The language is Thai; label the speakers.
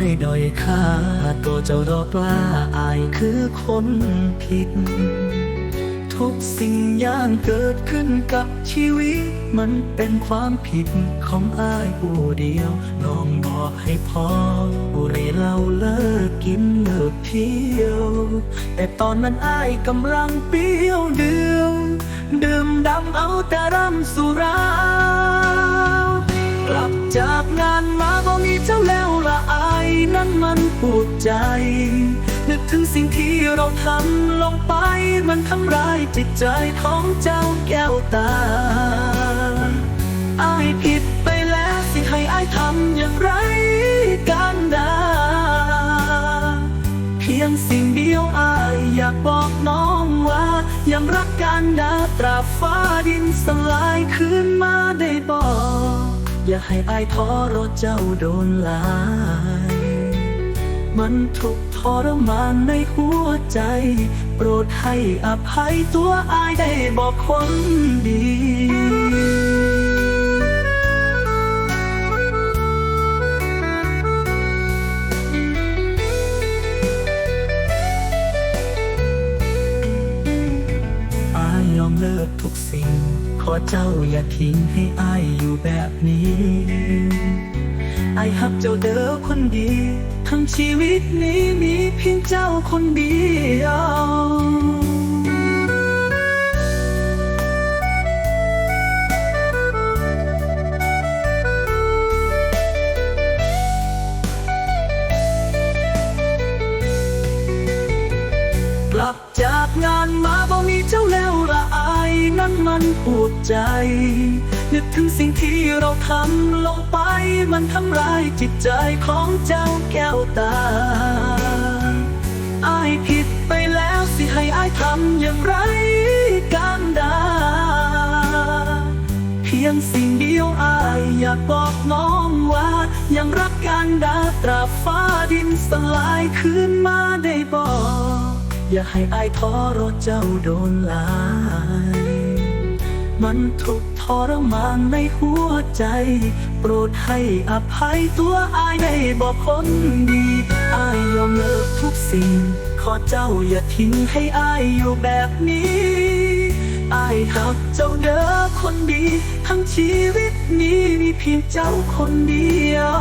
Speaker 1: ได้ด้อยค่า ตัวเจ้าดอกลาอายคือคนผิด ทุกสิ่งอย่างเกิดขึ้นกับชีวิต มันเป็นความผิดของอายผู้เดียว น้องบอกให้พอบุหรีเราเลิกกินเลิกเที่ยว แต่ตอนนั้นอายกำลังเปรี้ยวดื่มดื่มดำเอาแต่รำสุรากลับจากงานมาก็มีเจ้าแล้วละ มันปวดใจ นึกถึงสิ่งที่เราทำลงไป มันทำร้ายจิตใจของเจ้าแก้วตาอายผิดไปแล้วสิให้อายทำอย่างไรกันดาเพียงสิ่งเดียวอายอยากบอกน้องว่ายังรักกันดาตราบฟ้าดินสลายคืนมาได้บอกอย่าให้อายท้อรถเจ้าโดนลาย มันทุกทรมานในหัวใจ โปรดให้อภัยตัวอายได้บอกคนดีอายยอมเลิกทุกสิ่ง ขอเจ้าอย่าทิ้งให้อายอยู่แบบนี้ไอายฮับเจ้าเด้อคนดี ชีวิตนี้มีเพียงเจ้าคนเดียว กลับจากงานมาบ่มีเจ้าแล้วละอายนั้นมันปวดใจ นึกถึงสิ่งที่เราทำลงไปมันทำร้ายจิตใจของเจ้าแก้วตาอายผิดไปแล้วสิให้อายทำอย่างไรกันดา เพียงสิ่งเดียวอายอยากบอกน้องว่า ยังรักกันดาตราฟ้าดินสลายคืนมาได้บอก อย่าให้อายท้อรถเจ้าโดนลาย มันทุกทรมานในหัวใจ โปรดให้อภัยตัวอายได้บอกคนดีอายยอมเลิกทุกสิ่ง ขอเจ้าอย่าทิ้งให้อายอยู่แบบนี้อายหักเจ้าเด้อคนดี ทั้งชีวิตนี้มีเพียงเจ้าคนเดียว